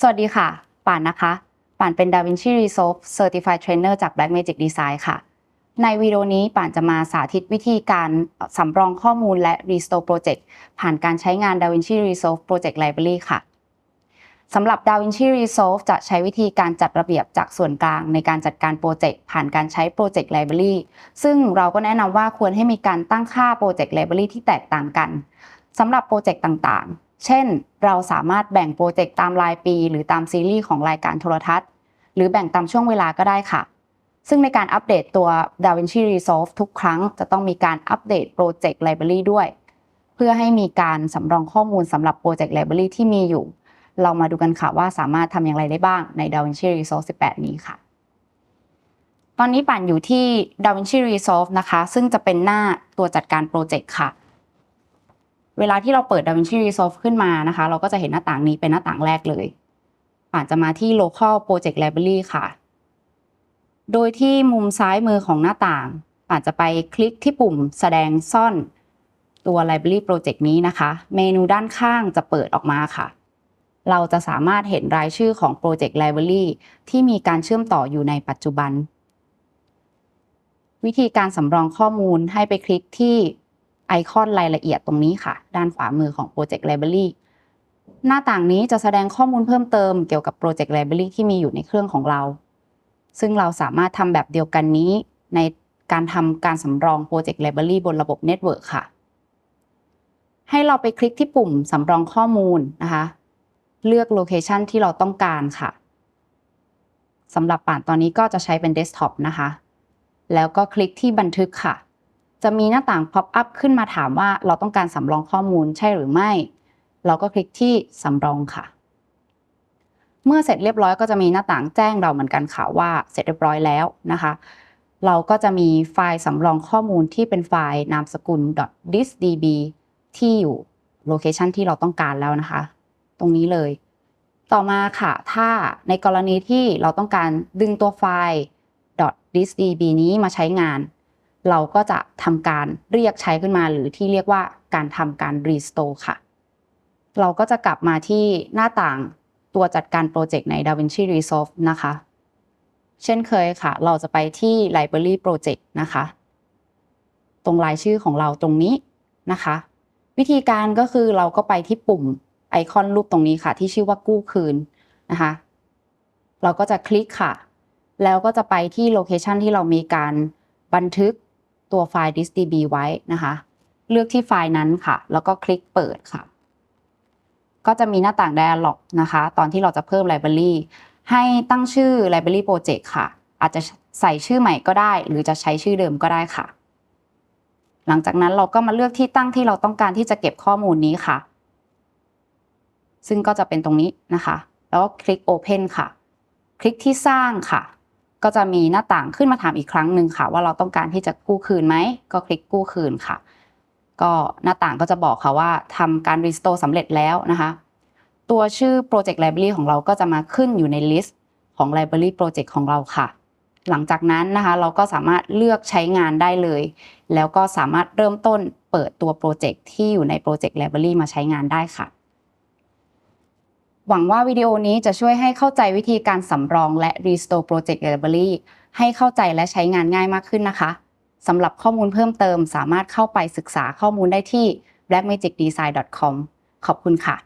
สวัสดีค่ะ ป่านนะคะ ป่านเป็น DaVinci Resolve Certified Trainer จาก Blackmagic Design ค่ะ ในวิดีโอนี้ป่านจะมาสาธิตวิธีการสำรองข้อมูลและ Restore Project ผ่านการใช้งาน DaVinci Resolve Project Library ค่ะ สำหรับ DaVinci Resolve จะใช้วิธีการจัดระเบียบจากส่วนกลางในการจัดการโปรเจกต์ผ่านการใช้ Project Library ซึ่งเราก็แนะนำว่าควรให้มีการตั้งค่า Project Library ที่แตกต่างกันสำหรับโปรเจกต์ต่างๆ เช่น เราสามารถแบ่งโปรเจกต์ตามรายปี หรือตามซีรีส์ของรายการโทรทัศน์ หรือแบ่งตามช่วงเวลาก็ได้ค่ะ ซึ่งในการอัปเดตตัว DaVinci Resolve ทุกครั้งจะต้องมีการอัปเดต Project Library ด้วย เพื่อให้มีการสำรองข้อมูลสำหรับ Project Library ที่มีอยู่ เรามาดูกันค่ะว่าสามารถทำอย่างไรได้บ้างใน DaVinci Resolve 18 นี้ค่ะตอนนี้ป่านอยู่ที่ DaVinci Resolve นะคะ ซึ่งจะเป็นหน้าตัวจัดการโปรเจกต์ค่ะ เวลาที่เราเปิด DaVinci Resolve ขึ้นมานะคะ เราก็จะเห็นหน้าต่างนี้เป็นหน้าต่างแรกเลยป่านจะมาที่ local project library ค่ะ โดยที่มุมซ้ายมือของหน้าต่างป่านจะไปคลิกที่ปุ่มแสดงซ่อนตัว library project นี้นะคะ เมนูด้านข้างจะเปิดออกมาค่ะ เราจะสามารถเห็นรายชื่อของ project library ที่มีการเชื่อมต่ออยู่ในปัจจุบัน วิธีการสำรองข้อมูลให้ไปคลิกที่ ไอคอนรายละเอียดตรงนี้ค่ะ ด้านขวามือของ Project Library หน้าต่างนี้จะแสดงข้อมูลเพิ่มเติมเกี่ยวกับ Project Library ที่มีอยู่ในเครื่องของเรา ซึ่งเราสามารถทำแบบเดียวกันนี้ในการทำการสำรอง Project Library บนระบบ Network ค่ะ ให้เราไปคลิกที่ปุ่มสำรองข้อมูลนะคะ เลือกโลเคชันที่เราต้องการค่ะสำหรับป่านตอนนี้ก็จะใช้เป็น Desktop นะคะ แล้วก็คลิกที่บันทึกค่ะ จะมีหน้าต่าง pop up ขึ้นมาถามว่าเราต้องการสำรองข้อมูลใช่หรือไม่ เราก็คลิกที่สำรองค่ะ เมื่อเสร็จเรียบร้อยก็จะมีหน้าต่างแจ้งเราเหมือนกันค่ะว่าเสร็จเรียบร้อยแล้วนะคะ เราก็จะมีไฟล์สำรองข้อมูลที่เป็นไฟล์นามสกุล .disdb ที่อยู่โลเคชันที่เราต้องการแล้วนะคะ ตรงนี้เลย ต่อมาค่ะ ถ้าในกรณีที่เราต้องการดึงตัวไฟล์ .disdb นี้มาใช้งาน เราก็จะทำการเรียกใช้ขึ้นมา หรือที่เรียกว่าการทำการ restore ค่ะ เราก็จะกลับมาที่หน้าต่างตัวจัดการโปรเจกต์ใน DaVinci Resolve นะคะ เช่นเคยค่ะ เราจะไปที่ Library Project นะคะ ตรงรายชื่อของเราตรงนี้นะคะ วิธีการก็คือเราก็ไปที่ปุ่มไอคอนรูปตรงนี้ค่ะ ที่ชื่อว่ากู้คืนนะคะ เราก็จะคลิกค่ะ แล้วก็จะไปที่โลเคชันที่เรามีการบันทึก ตัวไฟล์ distdb ไว้นะคะ เลือกที่ไฟล์นั้นค่ะ แล้วก็คลิกเปิดค่ะ ก็จะมีหน้าต่าง dialog นะคะ ตอนที่เราจะเพิ่ม library ให้ตั้งชื่อ library project ค่ะ อาจจะใส่ชื่อใหม่ก็ได้ หรือจะใช้ชื่อเดิมก็ได้ค่ะ หลังจากนั้นเราก็มาเลือกที่ตั้งที่เราต้องการที่จะเก็บข้อมูลนี้ค่ะ ซึ่งก็จะเป็นตรงนี้นะคะ แล้วก็คลิก open ค่ะ คลิกที่สร้างค่ะ ก็จะมีหน้าต่างขึ้นมาถามอีกครั้งหนึ่งค่ะ ว่าเราต้องการที่จะกู้คืนไหมก็คลิกกู้คืนค่ะ ก็หน้าต่างก็จะบอกค่ะว่าทำการ restore สำเร็จแล้วนะคะ ตัวชื่อ project library ของเราก็จะมาขึ้นอยู่ในลิสต์ของ library project ของเราค่ะ หลังจากนั้นนะคะ เราก็สามารถเลือกใช้งานได้เลย แล้วก็สามารถเริ่มต้นเปิดตัวโปรเจกต์ที่อยู่ใน project library มาใช้งานได้ค่ะ หวังว่าวิดีโอนี้จะช่วยให้เข้าใจวิธีการสำรองและ Restore Project Library ให้เข้าใจและใช้งานง่ายมากขึ้นนะคะสำหรับข้อมูลเพิ่มเติมสามารถเข้าไปศึกษาข้อมูลได้ที่ blackmagicdesign.com ขอบคุณค่ะ